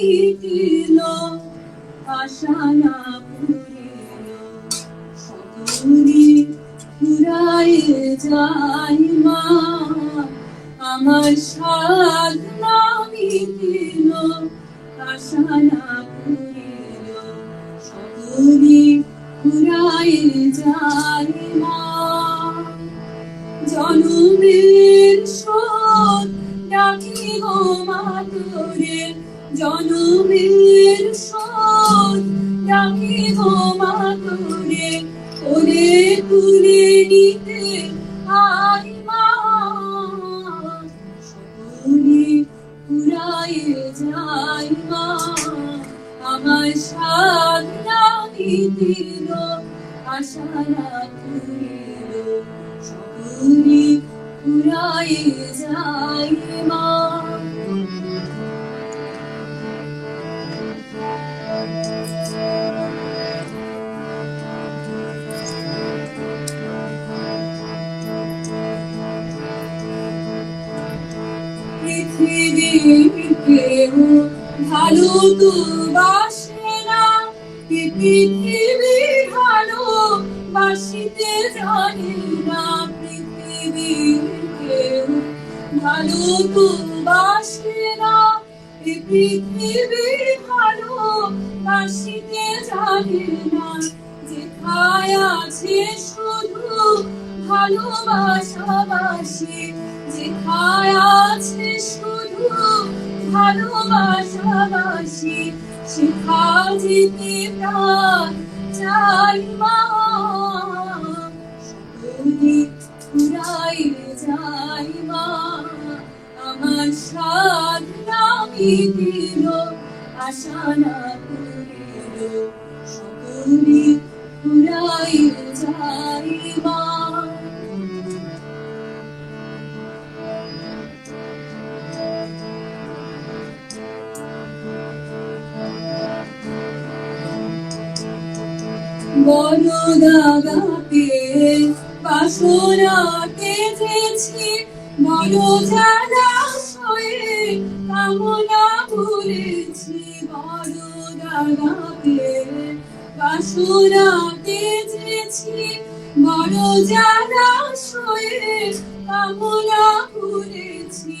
মিটিল আশা না পুরিল। সকলি ফুরাই যাই মা, আমার সাধনা মিটিল আশা না পুরিল। সকলি ফুরাই যাই মা। জনমের গো মাতুরে ওরে তুলে নিতে আই মা। সকলে পুরাই যাই মা। আমার সাধনা দিল, আশা রাখিল, সকলে পুরাই যাই মা। ভালো তো বাসে না ভালো বাসিতে জানে না পৃথিবীর কেউ ভালো তো বাসে না ভালো বাসিতে জানে না আছে শুধু ভালোবাসাবাসি যেথায় আছে শুধু ভালোবাসাবাসি সেথা যেতে প্রাণ মা। যাই আমার সাধনা আশা না যাই মা। বড় দাগাতে বাসনা কেঁদেছি বড় জানা হয়ে কামনা ভুলেছি বড় দাগাতে বাসনা কেঁদেছি বড় জানা হয়ে কামনা ভুলেছি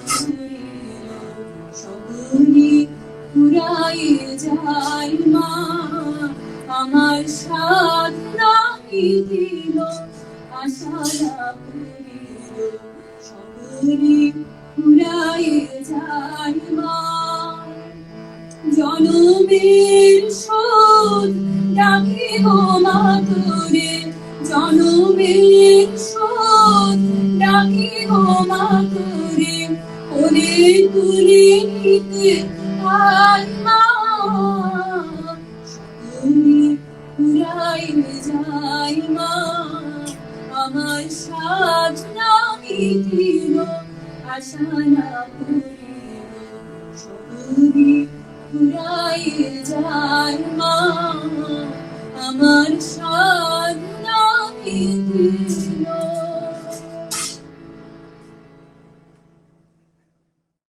ফুরাই যাই মা। আমার সাধনা মিটিল আশা না করিল সকলে ফুরাই যাই মা। জনমের শোধ ডাকে গো মাতুরে জনমের শোধ ডাকে গো মাতুরে ওরে তুলে নিতে আই মা পুরাই যাই মা। আমার সাধনা মিটিল আশা না আমার সাধনা মিটিল